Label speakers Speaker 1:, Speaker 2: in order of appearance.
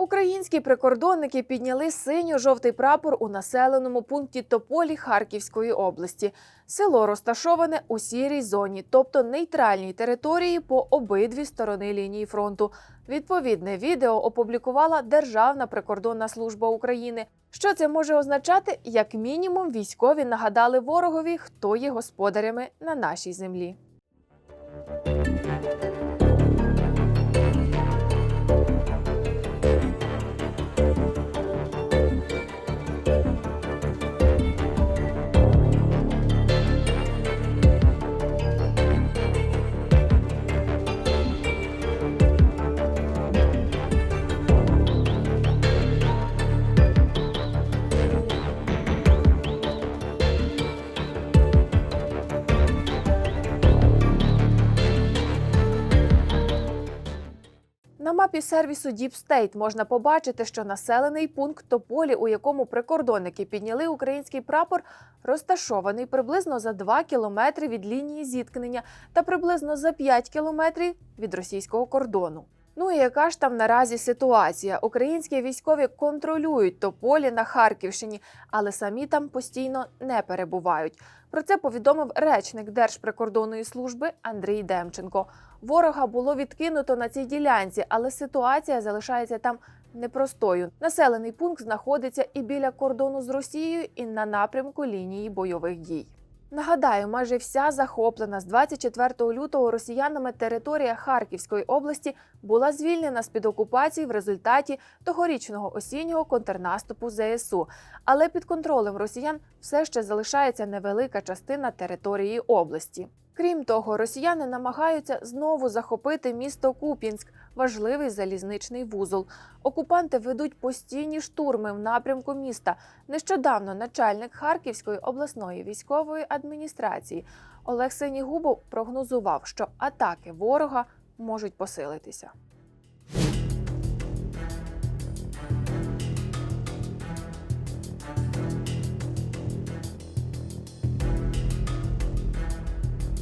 Speaker 1: Українські прикордонники підняли синьо-жовтий прапор у населеному пункті Тополі Харківської області. Село розташоване у сірій зоні, тобто нейтральній території по обидві сторони лінії фронту. Відповідне відео опублікувала Державна прикордонна служба України. Що це може означати? Як мінімум, військові нагадали ворогові, хто є господарями на нашій землі. На мапі сервісу Deep State можна побачити, що населений пункт Тополі, у якому прикордонники підняли український прапор, розташований приблизно за 2 кілометри від лінії зіткнення та приблизно за 5 кілометрів від російського кордону. Ну і яка ж там наразі ситуація? Українські військові контролюють Тополі на Харківщині, але самі там постійно не перебувають. Про це повідомив речник Держприкордонної служби Андрій Демченко. Ворога було відкинуто на цій ділянці, але ситуація залишається там непростою. Населений пункт знаходиться і біля кордону з Росією, і на напрямку лінії бойових дій. Нагадаю, майже вся захоплена з 24 лютого росіянами територія Харківської області була звільнена з під окупації в результаті тогорічного осіннього контрнаступу ЗСУ. Але під контролем росіян все ще залишається невелика частина території області. Крім того, росіяни намагаються знову захопити місто Куп'янськ, важливий залізничний вузол. Окупанти ведуть постійні штурми в напрямку міста. Нещодавно начальник Харківської обласної військової адміністрації Олег Синігубов прогнозував, що атаки ворога можуть посилитися.